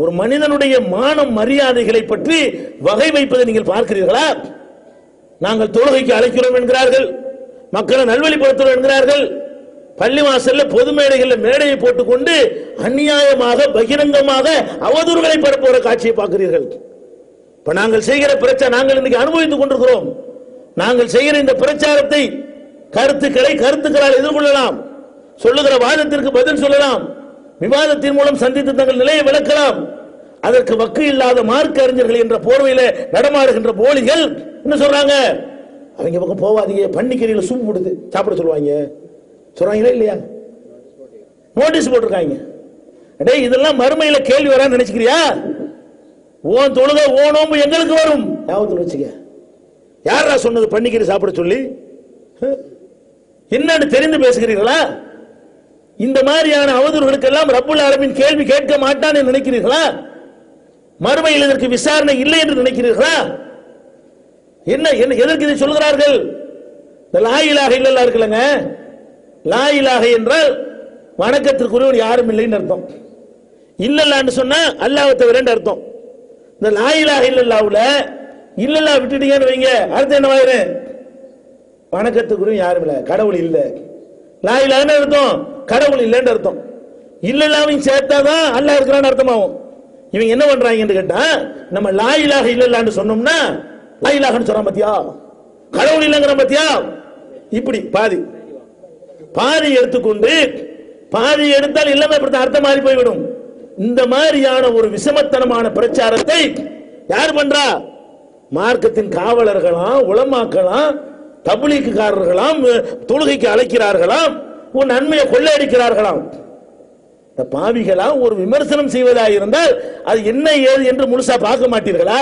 ஒரு மனிதனுடைய மானம் மரியாதைகளை பற்றி வகை வைப்பதை நீங்கள் பார்க்கிறீர்களா? நாங்கள் தொழுகைக்கு அழைக்கிறோம் என்கிறார்கள். மக்களை நல்வழிப்படுத்துகிறோம் என்கிறார்கள். பள்ளி வாசல்ல பொது மேடைகளில் மேடையை போட்டுக்கொண்டு அநியாயமாக பகிரங்கமாக அவதூறுகளை பரப்புகிற காட்சியை பார்க்கிறீர்கள். இப்ப நாங்கள் செய்கிற பிரச்சார நாங்கள் இன்னைக்கு அனுபவித்துக் கொண்டிருக்கிறோம். நாங்கள் செய்கிற இந்த பிரச்சாரத்தை கருத்துக்களை கருத்துக்களால் எதிர்கொள்ளலாம். சொல்லுகிற வாதத்திற்கு பதில் சொல்லலாம். விவாதத்தின் மூலம் சந்தித்து தங்கள் நிலையை விளக்கலாம். அதற்கு வக்கு இல்லாத மார்க்க அறிஞர்கள் என்ற போர்வையில நடமாடுகின்ற போலிகள் என்ன சொல்றாங்க? அவங்க பக்கம் போவாதீங்க பன்னிக்கறியில சூப் போடுது. சாப்பிட சொல்லுவாங்க. சொல்றாங்களா இல்லையா? நோட்டீஸ் போட்டிருக்காங்க. டேய் இதெல்லாம் மறுமையில கேள்வி வரான்னு நினைச்சுக்கிறியா? ஓன் தொழுத ஓனோம்பு எங்களுக்கு வரும். ஞாபகத்தில் வச்சுக்க. யாரா சொன்னது பன்னிக்கறி சாப்பிட சொல்லி? என்னன்னு தெரிந்து பேசுகிறீர்களா? இந்த மாதிரியான அவதூறுகளுக்கெல்லாம் ரப்புல் ஆலமீன் கேள்வி கேட்க மாட்டான் என்று நினைக்கிறீர்களா? மறுமையில் இதற்கு விசாரணை இல்லை என்று நினைக்கிறீர்களா? என்ன என்ன எதற்கு இதை சொல்கிறார்கள்? இந்த லாயிலாக இல்லல்லா இருக்குல்லங்க. லாயிலாக என்றால் வணக்கத்திற்குரியவன் யாரும் இல்லைன்னு அர்த்தம். இல்லல்லான்னு சொன்னா அல்லாவை தவிரன்னு அர்த்தம். இந்த லாயிலாக இல்லல்லாவுல இல்லல்லா விட்டுட்டீங்கன்னு வைங்க. அர்த்தம் என்னவாயிரு வணக்கத்துக்குரிய யாரும் இல்லை கடவுள் இல்ல. லாயிலான்னு அர்த்தம். கடவுள் இல்லைன்னு அர்த்தம். இல்லல்லாவையும் சேர்த்தாதான் அல்லாஹ் இருக்கிறான்னு அர்த்தமாகும். இவங்க என்ன பண்றாங்கன்னு கேட்டா நம்ம லாயிலாக இல்லல்லான்னு சொன்னோம்னா லாயிலாகன்னு சொல்றான் பத்தியா? கடவுள் இல்லைங்கிற பத்தியா? இப்படி பாதி. பாதி எடுத்துக்கொண்டு பாதி எடுத்தால் இல்லாம இப்படி அர்த்தம் மாறி போய்விடும். இந்த மாதிரியான ஒரு விஷமத்தனமான பிரச்சாரத்தை யார் பண்றா? மார்க்கத்தின் காவலர்களாம் உளமாக்கலாம் தபுலீக்குக்காரர்களாம் தொழுகைக்கு அழைக்கிறார்களாம் உன் நன்மையை கொள்ளையடிக்கிறார்களாம். இந்த பாவிகளா ஒரு விமர்சனம் செய்வதாக இருந்தால் அது என்ன ஏது என்று முழுசா பார்க்க மாட்டீர்களா?